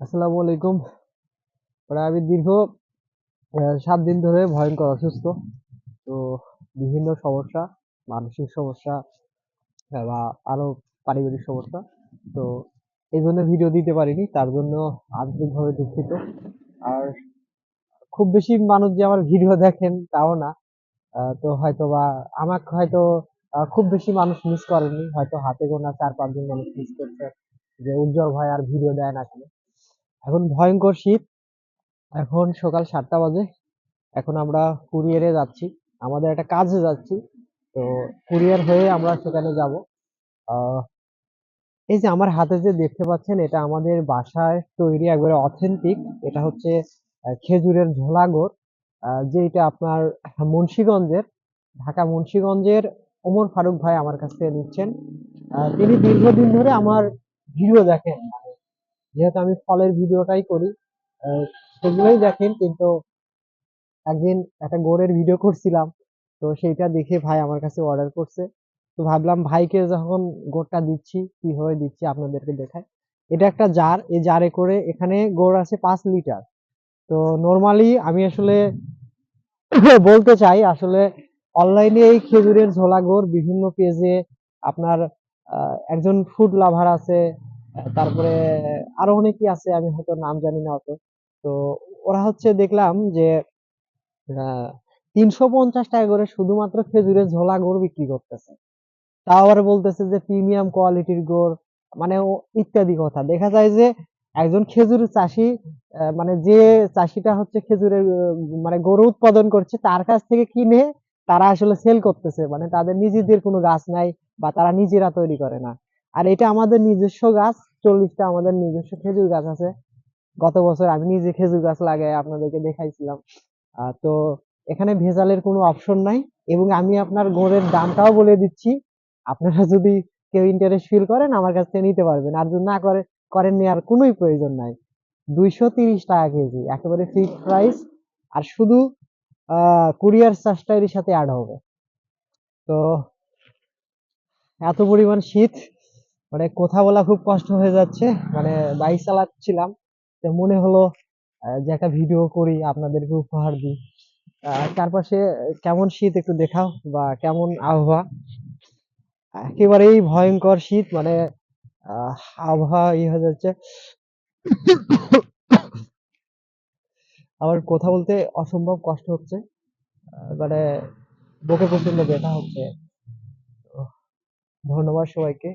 আসসালামু আলাইকুম। প্রায় আমি দীর্ঘ সাত দিন ধরে ভয়ঙ্কর অসুস্থ। তো বিভিন্ন সমস্যা, মানসিক সমস্যা বা আরও পারিবারিক সমস্যা। তো এই জন্য ভিডিও দিতে পারিনি, তার জন্য আন্তরিকভাবে দুঃখিত। আর খুব বেশি মানুষ যে আমার ভিডিও দেখেন তাও না। তো হয়তো বা আমাকে হয়তো খুব বেশি মানুষ মিস করেনি। হয়তো হাতে গোনা চার পাঁচজন মানুষ মিস করছে। যে উজ্জ্বল ভাই আর ভিডিও দেয় না কেন। এখন ভয়ঙ্কর শীত। এখন সকাল সাতটা বাজে। এখন আমরা কুরিয়ারে যাচ্ছি। আমাদের একটা কাজে যাচ্ছি। তো কুরিয়ার হয়ে আমরা সেখানে যাব। এই যে আমার হাতে যে দেখতে পাচ্ছেন, এটা আমাদের বাসায় তৈরি একবারে অথেন্টিক এটা হচ্ছে খেজুরের ঝোলাগোড় যেটা আপনার মুন্সিগঞ্জের, ঢাকা মুন্সিগঞ্জের ওমর ফারুক ভাই আমার কাছ থেকে নিচ্ছেন। তিনি দীর্ঘদিন ধরে আমার ভিডিও দেখেন। যেহেতু আমি ফলের ভিডিওটাই করি সেগুলোই দেখেন, কিন্তু একদিন একটা গোড়ের ভিডিও করছিলাম, তো সেইটা দেখে ভাই আমার কাছে অর্ডার করছে। তো ভাবলাম ভাইকে যখন গোড়টা দিচ্ছি, কীভাবে দিচ্ছি আপনাদেরকে দেখাই। এটা একটা জার এই জারে করে এখানে গোড় আছে পাঁচ লিটার। তো নর্মালি আমি আসলে বলতে চাই, আসলে অনলাইনে এই খেজুরের ঝোলা গোড় বিভিন্ন পেজে আপনার একজন ফুড লাভার আছে তারপরে আরও অনেকেই আছে, আমি হয়তো নাম জানি না অত। তো ওরা হচ্ছে দেখলাম যে তিনশো পঞ্চাশ টাকা করে শুধুমাত্র খেজুরের ঝোলা গুড় বিক্রি করতেছে। তাও আবার বলতেছে যে, প্রিমিয়াম কোয়ালিটির গুড় মানে ইত্যাদি কথা। দেখা যায় যে, একজন খেজুর চাষি মানে যে চাষিটা হচ্ছে খেজুরের মানে গরু উৎপাদন করছে, তার কাছ থেকে কিনে তারা আসলে সেল করতেছে। মানে তাদের নিজেদের কোনো গাছ নাই বা তারা নিজেরা তৈরি করে না। আর এটা আমাদের নিজস্ব গাছ, চল্লিশটা আমাদের নিজস্ব খেজুর গাছ আছে। গত বছর আমি নিজে খেজুর গাছ লাগাই আপনাদেরকে দেখাইছিলাম। তো এখানে ভেজালের কোনো অপশন নাই এবং আমি আপনার গুড়ের দামটাও বলে দিচ্ছি। আপনারা যদি কেউ ইন্টারেস্ট ফিল করেন, আমার কাছ থেকে নিতে পারবেন। আর যদি না করে, করেন নেওয়ার কোনোই প্রয়োজন নাই। দুইশো তিরিশ টাকা কেজি, একেবারে ফিক্সড প্রাইস আর শুধু কুরিয়ার চার্জটা এর সাথে অ্যাড হবে। তো, এত পরিমাণ শীত। মানে কথা বলা খুব কষ্ট হয়ে যাচ্ছে। মানে বাইক চালাচ্ছিলাম, তো মনে হলো যে একটা ভিডিও করি, আপনাদেরকে উপহার দিই। চারপাশে কেমন শীত একটু দেখাও, বা কেমন আবহাওয়া? একেবারেই ভয়ঙ্কর শীত মানে আবহাওয়া ই হয়ে যাচ্ছে। আবার কথা বলতে অসম্ভব কষ্ট হচ্ছে। মানে বুকে প্রচণ্ড ব্যথা হচ্ছে। ধন্যবাদ সবাইকে।